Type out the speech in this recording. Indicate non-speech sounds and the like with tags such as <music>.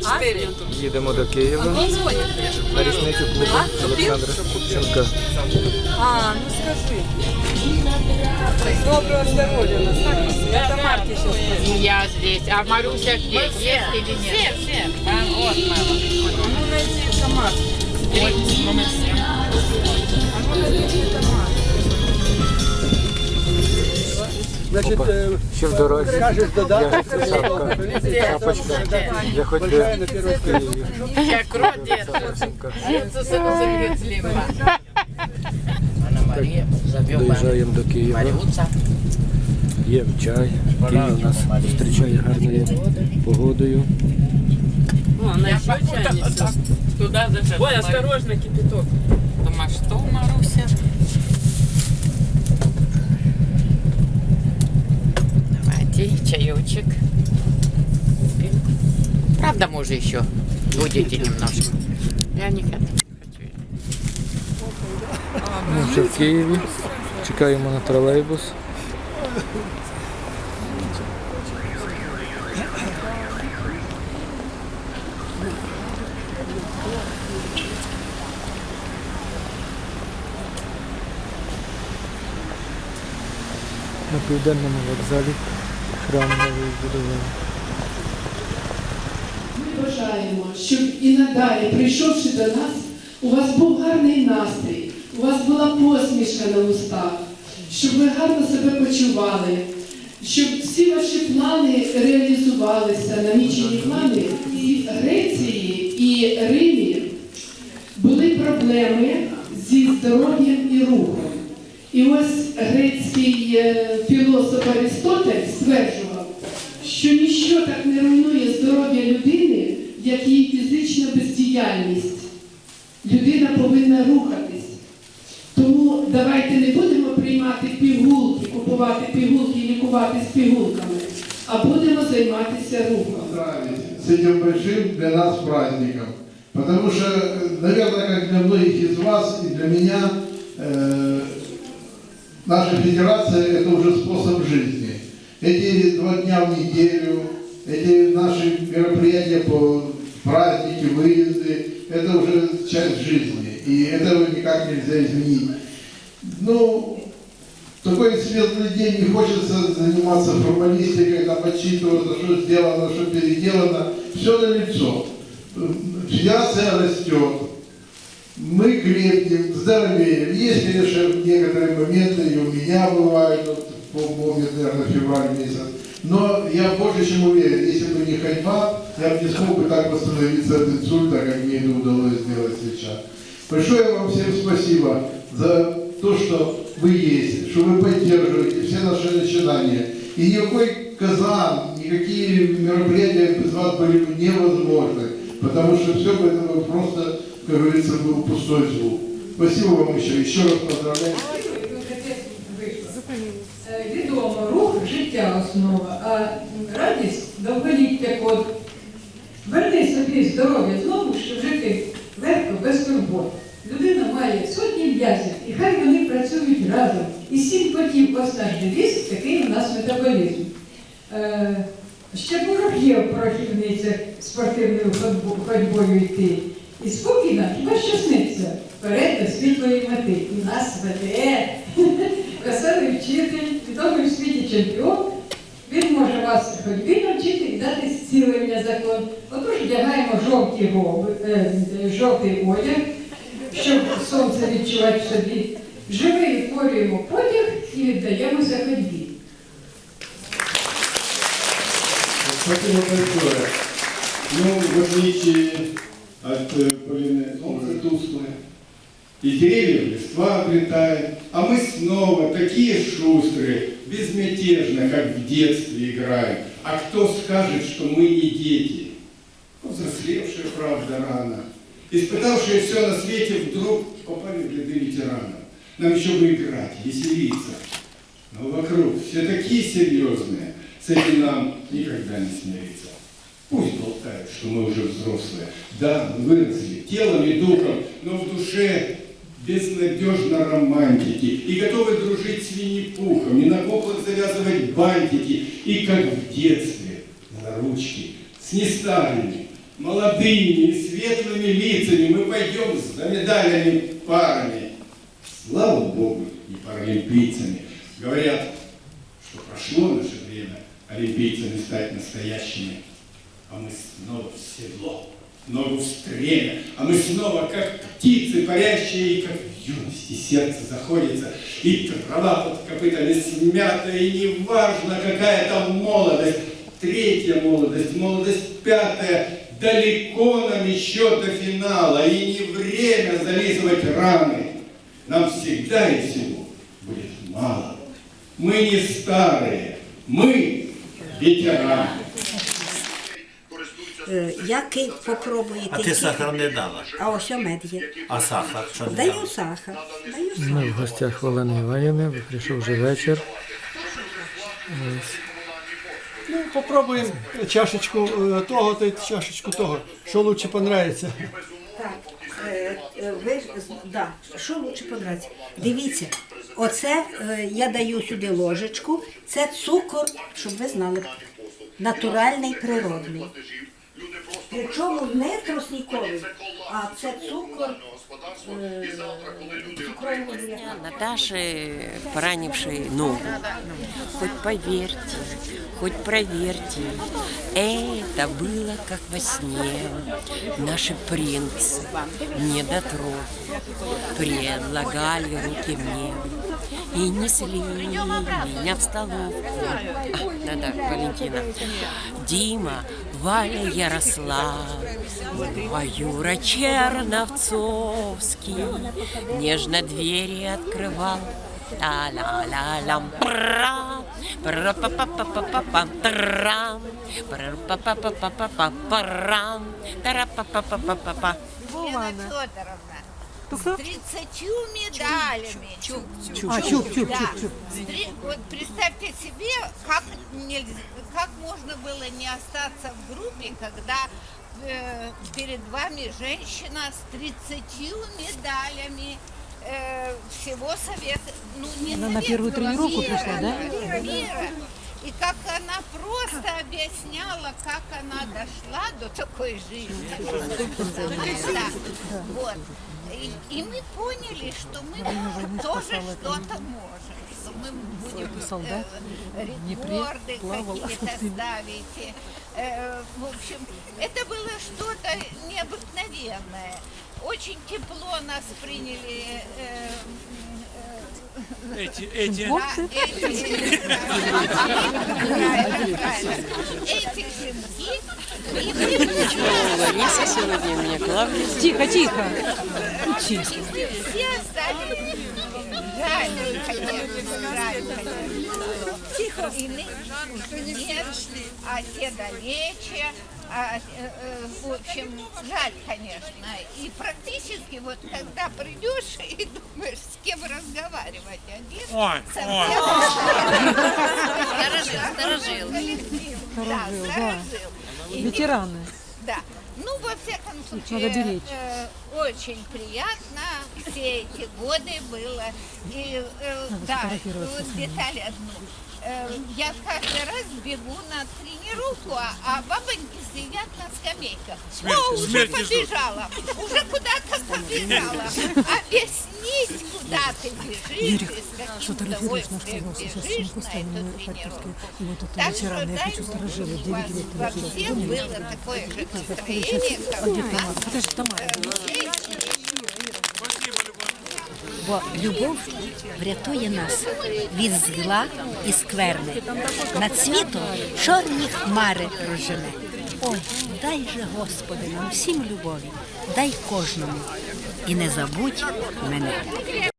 24. Їдемо до Києва на річницю клубу Олександра Шевченка. А, ну скажи. Доброго здоровья. нас. Я Тамарке сейчас скажу. Я здесь. А Маруся где? Есть или нет? Все, все. А, вот мама. А ну найди номер семь. А ну найди Тамарку. Значит, е, ще в дорозі. Кажеш додати, шапочка. Я хоч би... Як родит. Це син зліва. Доїжджаємо до Києва. Є чай. Київ нас зустрічає гарною погодою. Ну, она еще чайница. Туда даже. Ой, осторожно, кипяток. Думаешь, что, Маруся? Чаечек. Правда, может еще будете немножко? Я не хочу. Ми вже в Києві. Чекаємо на тролейбус. На південному вокзалі храм новий будували. Ми бажаємо, щоб і надалі, прийшовши до нас, у вас був гарний настрій, у вас була посмішка на устах, щоб ви гарно себе почували, щоб всі ваші плани реалізувалися, намічені плани і Греції і Римі були проблеми зі здоров'ям і рухом. І ось грецький е, філософ Аристотель стверджував, що ніщо так не руйнує здоров'я людини, як її фізична бездіяльність. Людина повинна рухатись. Тому давайте не будемо приймати пігулки, купувати пігулки і лікуватись пігулками, а будемо займатися рухом. поздравить с этим большим для нас праздником. Потому что, э, наверное, как для многих из вас и для меня, э, наша федерация – это уже способ жизни. Эти два дня в неделю, эти наши мероприятия по праздники, выезды – это уже часть жизни. И этого никак нельзя изменить. Ну, такой светлый день не хочется заниматься формалистикой, там отчитываться, что сделано, что переделано. Все на лицо. Федерация растет. Мы крепнем, здоровеем. Есть, конечно, некоторые моменты, и у меня бывают, вот, помню, наверное, февраль месяц. Но я больше чем уверен, если бы не ходьба, я бы не смог бы так восстановиться от инсульта, как мне это удалось сделать сейчас. Большое вам всем спасибо за то, что вы есть, что вы поддерживаете все наши начинания. И никакой казан, никакие мероприятия без вас были бы невозможны, потому что все бы это бы просто, как говорится, был пустой звук. Спасибо вам еще. Еще раз поздравляю. Основа, а радість довголіття код. Верни собі здоров'я знову, щоб жити легко, без турбот. Людина має сотні м'язів, і хай вони працюють разом. І сім потів наш девіз, такий у нас метаболізм. Е, ще ворог є в спортивною ходьбою йти. І спокійно, хіба що сниться, вперед до світлої мети. І нас веде <laughs> веселий вчитель, відомий в світі чемпіон. Вас ходьбі навчити і дати зцілення закон. Отож вдягаємо жовті гоби, е, е, жовтий одяг, щоб сонце відчувати в собі. Живий відтворюємо потяг і віддаємося ходьбі. Спасибо большое. Ну, в отличие от Полины, солнце тусклое. И деревья листва обретают. А мы снова такие шустрые, безмятежно, как в детстве играем. А кто скажет, что мы не дети? Повзрослевшие, правда, рано. Испытавшие все на свете вдруг попали в ряды ветеранов. Нам еще бы играть, веселиться. Но вокруг все такие серьезные, с этим нам никогда не смириться. Пусть болтают, что мы уже взрослые. Да, мы выросли телом и духом, но в душе безнадежно романтики и готовы дружить с Винни-Пухом, и на куклах завязывать бантики, и как в детстве на ручки с нестарыми, молодыми и светлыми лицами мы пойдем за медалями парами. Слава Богу, и паралимпийцами. Говорят, что прошло наше время олимпийцами стать настоящими. А мы снова в седло, ногу в стремя, а мы снова, как птицы парящие, как в юности сердце заходится, и трава под копытами смята, и неважно, какая там молодость, третья молодость, молодость пятая, далеко нам еще до финала, и не время зализывать раны. Нам всегда и всего будет мало. Мы не старые, мы ветераны. Е, Який попробуєте? А ти сахар не дала. А ось мед є. А сахар що не Даю дала? сахар. Даю сахар. Ми в гостях Олени Іванівни, прийшов вже вечір. Ну, попробуємо чашечку е, того, та й чашечку того. Що лучше понравиться. Так, е, е, ви ж з- да, що лучше подобається? Дивіться, оце е, я даю сюди ложечку, це цукор, щоб ви знали, натуральний природний. Причому не тростниковий, а це цукор. Наташи, поранившей ногу. Хоть поверьте, хоть проверьте, это было как во сне. Наши принцы, недотрог, предлагали руки мне и несли меня в столовку. А, да-да, Валентина. Дима, Валя Ярослав, а Юра Черновцовский нежно двери открывал. Та-ла-ла-лам, пра, пра-па-па-па-па-пам, трам, пра-па-па-па-па-пам, парам, тара-па-па-па-па-па. Елена Федоровна, с 30 медалями. А, чук, чук, да. чук, чук. С три- Вот представьте себе, как, нельзя, как можно было не остаться в группе, когда э, перед вами женщина с 30 медалями э, всего совета, ну не Она на первую тренировку мира, пришла, да? мира, мира. И как она просто объясняла, как она дошла до такой жизни. Да, вот. И, и мы поняли, что мы тоже что-то можем, что мы будем э, рекорды какие-то ставить. <laughs> Э, в общем, это было что-то необыкновенное. Очень тепло нас приняли э, Эти, эти. Лариса сегодня у меня Клавдия. Тихо, тихо. все Иных нет, а те далече. А, в общем, жаль, конечно. И практически вот когда придешь и думаешь, с кем разговаривать, один Ой, совсем Сторожил, сторожил. Да, сторожил. Ветераны. Да. Ну, во всяком случае, э, очень приятно все эти годы было. И э, да, вот деталь одну. Э, я каждый раз бегу на тренировку, а, а бабоньки сидят на скамейках. О, уже смерти ждут. побежала, уже куда-то побежала. Объяснить, куда ты бежишь, и с каким удовольствием бежишь на эту тренировку. Так что дай Бог, у вас во всех было такое же настроение, как у нас. Бо любов врятує нас від зла і скверни. Над світом чорні хмари прожене. Ой, дай же, Господи, нам всім любові, дай кожному. І не забудь мене.